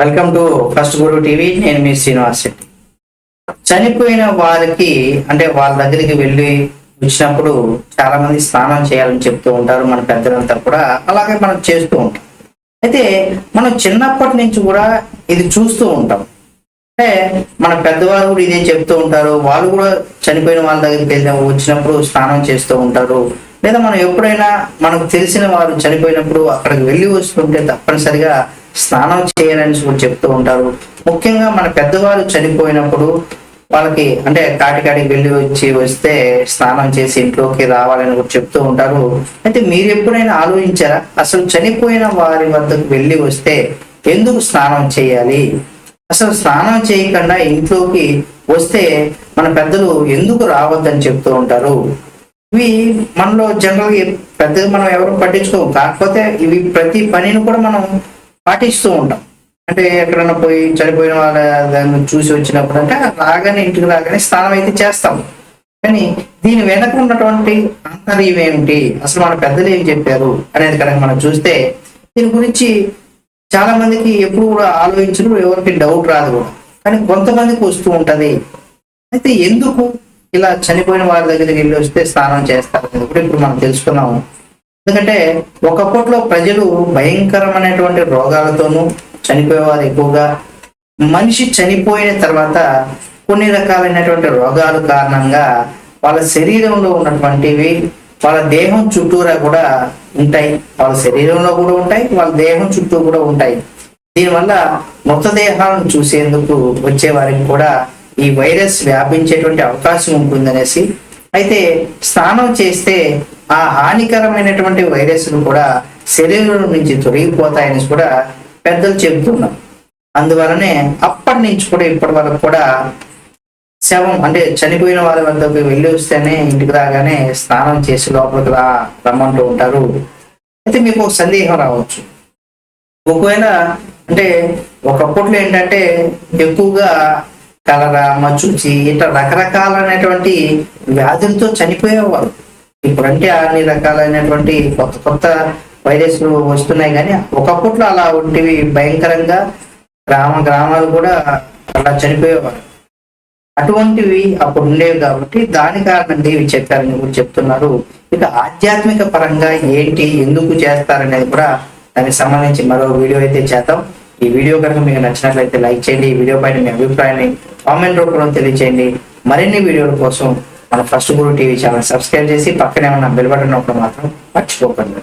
Welcome to First Guru TV నేను మీ శ్రీనివాస్ శెట్టి. చనిపోయిన వారికి అంటే వాళ్ళ దగ్గరికి వెళ్ళి వచ్చినప్పుడు చాలా మంది స్నానం చేయాలని చెప్తూ ఉంటారు మన పెద్దలంతా కూడా. అలాగే మనం చేస్తూ ఉంటాం. అయితే మనం చిన్నప్పటి నుంచి కూడా ఇది చూస్తూ ఉంటాం. అంటే మన పెద్దవాళ్ళు కూడా ఇదే చెప్తూ ఉంటారు. వాళ్ళు కూడా చనిపోయిన వాళ్ళ దగ్గరికి వెళ్ళిన వచ్చినప్పుడు స్నానం చేస్తూ ఉంటారు. లేదా మనం ఎప్పుడైనా మనకు తెలిసిన వారు చనిపోయినప్పుడు అక్కడికి వెళ్ళి వస్తుంటే తప్పనిసరిగా స్నానం చేయాలని కూడా చెప్తూ ఉంటారు. ముఖ్యంగా మన పెద్దవారు చనిపోయినప్పుడు వాళ్ళకి అంటే కాటికాడికి వెళ్ళి వచ్చి వస్తే స్నానం చేసి ఇంట్లోకి రావాలని కూడా చెప్తూ ఉంటారు. అయితే మీరు ఎప్పుడైనా ఆలోచించారా? అసలు చనిపోయిన వారి వద్దకు వెళ్ళి వస్తే ఎందుకు స్నానం చేయాలి? అసలు స్నానం చేయకుండా ఇంట్లోకి వస్తే మన పెద్దలు ఎందుకు రావద్దని చెప్తూ ఉంటారు. ఇవి మనలో జనరల్గా పెద్దగా మనం ఎవరు పట్టించుకోము. కాకపోతే ఇవి ప్రతి పనిని కూడా మనం పాటిస్తూ ఉంటాం. అంటే ఎక్కడైనా పోయి చనిపోయిన వాళ్ళ దాన్ని చూసి వచ్చినప్పుడు అంటే రాగానే ఇంటికి రాగానే స్నానం అయితే చేస్తాం. కానీ దీని వెనక ఉన్నటువంటి అంతర్యం ఏమిటి? అసలు మన పెద్దలు ఏం చెప్పారు అనేది కనుక మనం చూస్తే దీని గురించి చాలా మందికి ఎప్పుడు కూడా ఆలోచించరు ఎవరికి డౌట్ రాదు కూడా. కానీ కొంతమందికి వస్తూ ఉంటది. అయితే ఎందుకు ఇలా చనిపోయిన వారి దగ్గరికి వెళ్ళి వస్తే స్నానం చేస్తారు కూడా ఇప్పుడు మనం తెలుసుకున్నాము. ఎందుకంటే ఒకప్పట్లో ప్రజలు భయంకరమైనటువంటి రోగాలతోనూ చనిపోయేవారు ఎక్కువగా. మనిషి చనిపోయిన తర్వాత కొన్ని రకాలైనటువంటి రోగాల కారణంగా వాళ్ళ శరీరంలో ఉన్నటువంటివి వాళ్ళ దేహం చుట్టూరా కూడా ఉంటాయి. వాళ్ళ శరీరంలో కూడా ఉంటాయి వాళ్ళ దేహం చుట్టూ కూడా ఉంటాయి. దీనివల్ల మృతదేహాలను చూసేందుకు వచ్చే వారికి కూడా ఈ వైరస్ వ్యాపించేటువంటి అవకాశం ఉంటుందనేసి. అయితే స్నానం చేస్తే ఆ హానికరమైనటువంటి వైరస్లు కూడా శరీరం నుంచి తొలగిపోతాయని కూడా పెద్దలు చెబుతున్నారు. అందువలనే అప్పటి నుంచి కూడా ఇప్పటి వరకు కూడా శవం అంటే చనిపోయిన వారి వద్దకు వెళ్ళి వస్తేనే ఇంటికి రాగానే స్నానం చేసి లోపలికి రా రమ్మంటూ ఉంటారు. అయితే మీకు ఒక సందేహం రావచ్చు. ఒకవేళ అంటే ఒకప్పట్లో ఏంటంటే ఎక్కువగా కలరా మచ్చుచి ఇట్లా రకరకాలైనటువంటి వ్యాధులతో చనిపోయేవారు ఇప్పుడంటే అన్ని రకాలైనటువంటి కొత్త కొత్త వైరస్లు వస్తున్నాయి కానీ ఒకప్పట్లో అలా ఉంటివి భయంకరంగా గ్రామ గ్రామాలు కూడా అలా చనిపోయేవారు. అటువంటివి అప్పుడు ఉండేవి కాబట్టి దాని కారణంగా ఇవి చెప్పారని కూడా చెప్తున్నారు. ఇక ఆధ్యాత్మిక పరంగా ఏంటి ఎందుకు చేస్తారనేది కూడా దానికి సంబంధించి మరో వీడియో అయితే చేద్దాం. ఈ వీడియో కనుక మీకు నచ్చినట్లయితే లైక్ చేయండి. ఈ వీడియో పైన మీ అభిప్రాయాన్ని కామెంట్ రూపంలో తెలియచేయండి. మరిన్ని వీడియోల కోసం మన First Guru TV channel subscribe చేసి పక్కనే ఉన్న బెల్ బటన్ నొక్కడం మాత్రం మర్చిపోకండి.